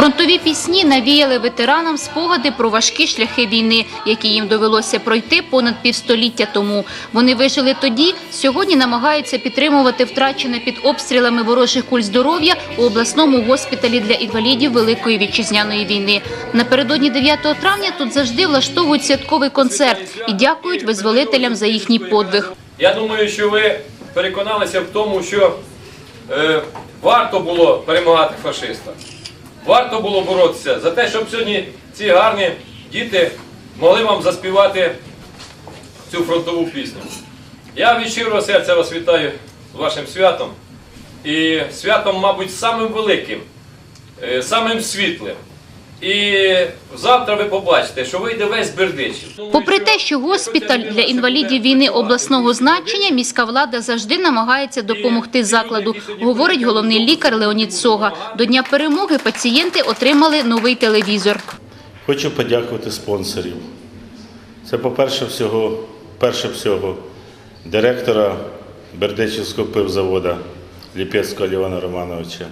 Фронтові пісні навіяли ветеранам спогади про важкі шляхи війни, які їм довелося пройти понад півстоліття тому. Вони вижили тоді, сьогодні намагаються підтримувати втрачене під обстрілами ворожих куль здоров'я у обласному госпіталі для інвалідів Великої вітчизняної війни. Напередодні 9 травня тут завжди влаштовують святковий концерт і дякують визволителям за їхній подвиг. Я думаю, що ви переконалися в тому, що е, варто було перемагати фашиста. Варто було боротися за те, щоб сьогодні ці гарні діти могли вам заспівати цю фронтову пісню. Я від щирого серця вас вітаю з вашим святом. І святом, мабуть, самим великим, е, самим світлим. І завтра ви побачите, що вийде весь Бердичів. Попри те, що госпіталь для інвалідів війни обласного значення, міська влада завжди намагається допомогти закладу, говорить головний лікар Леонід Сога. До Дня перемоги пацієнти отримали новий телевізор. Хочу подякувати спонсорів. Це, по-перше, всього, перше всього, директора Бердичівського пивзавода Ліпецького Лівана Романовича,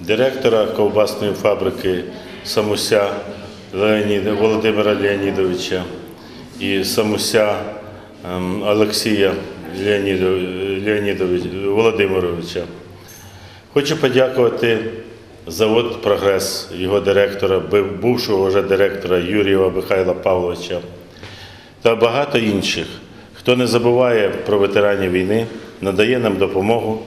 директора ковбасної фабрики Самуся Леоніда, Володимира Леонідовича і Самуся ем, Олексія Леонідов- Леонідович- Володимировича. Хочу подякувати завод Прогрес, його директора, бувшого вже директора Юрія Михайла Павловича та багато інших, хто не забуває про ветеранів війни, надає нам допомогу